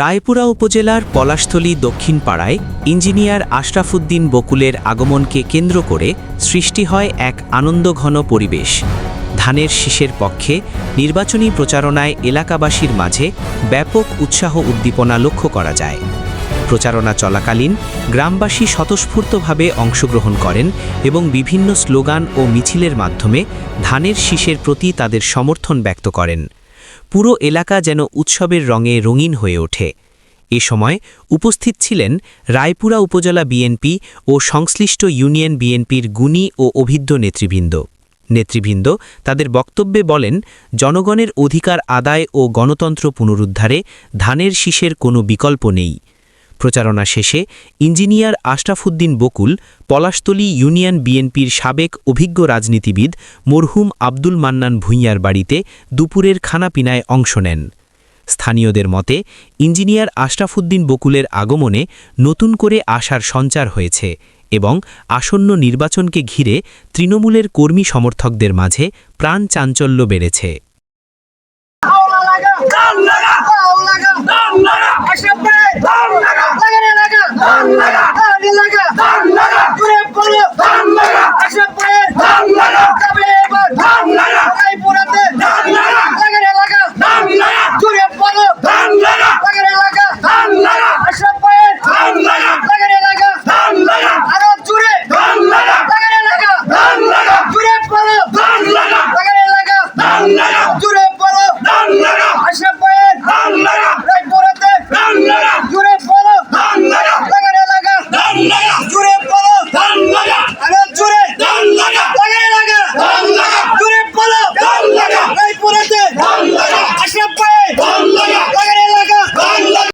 রায়পুরা উপজেলার পলাশথলী দক্ষিণ পাড়ায় ইঞ্জিনিয়ার আশরাফুদ্দিন বকুলের আগমনকে কেন্দ্র করে সৃষ্টি হয় এক আনন্দঘন পরিবেশ। ধানের শীষের পক্ষে নির্বাচনী প্রচারণায় এলাকাবাসীর মাঝে ব্যাপক উৎসাহ উদ্দীপনা লক্ষ্য করা যায়। প্রচারণা চলাকালীন গ্রামবাসী স্বতঃস্ফূর্তভাবে অংশগ্রহণ করেন এবং বিভিন্ন স্লোগান ও মিছিলের মাধ্যমে ধানের শীষের প্রতি তাদের সমর্থন ব্যক্ত করেন। পুরো এলাকা যেন উৎসবের রঙে রঙিন হয়ে ওঠে। এ সময় উপস্থিত ছিলেন রায়পুরা উপজেলা বিএনপি ও সংশ্লিষ্ট ইউনিয়ন বিএনপির গুণী ও অভিজ্ঞ নেতৃবৃন্দ। নেতৃবৃন্দ তাদের বক্তব্যে বলেন, জনগণের অধিকার আদায় ও গণতন্ত্র পুনরুদ্ধারে ধানের শীষের কোনো বিকল্প নেই। প্রচারণা শেষে ইঞ্জিনিয়ার আশরাফুদ্দিন বকুল পলাশতলী ইউনিয়ন বিএনপির সাবেক অভিজ্ঞ রাজনীতিবিদ মরহুম আব্দুল মান্নান ভূঁইয়ার বাড়িতে দুপুরের খানাপিনায় অংশ নেন স্থানীয়দের মতে ইঞ্জিনিয়ার আশরাফুদ্দিন বকুলের আগমনে নতুন করে আশার সঞ্চার হয়েছে এবং আসন্ন নির্বাচনকে ঘিরে তৃণমূলের কর্মী সমর্থকদের মাঝে প্রাণ চাঞ্চল্য বেড়েছে লাগা। লাগা।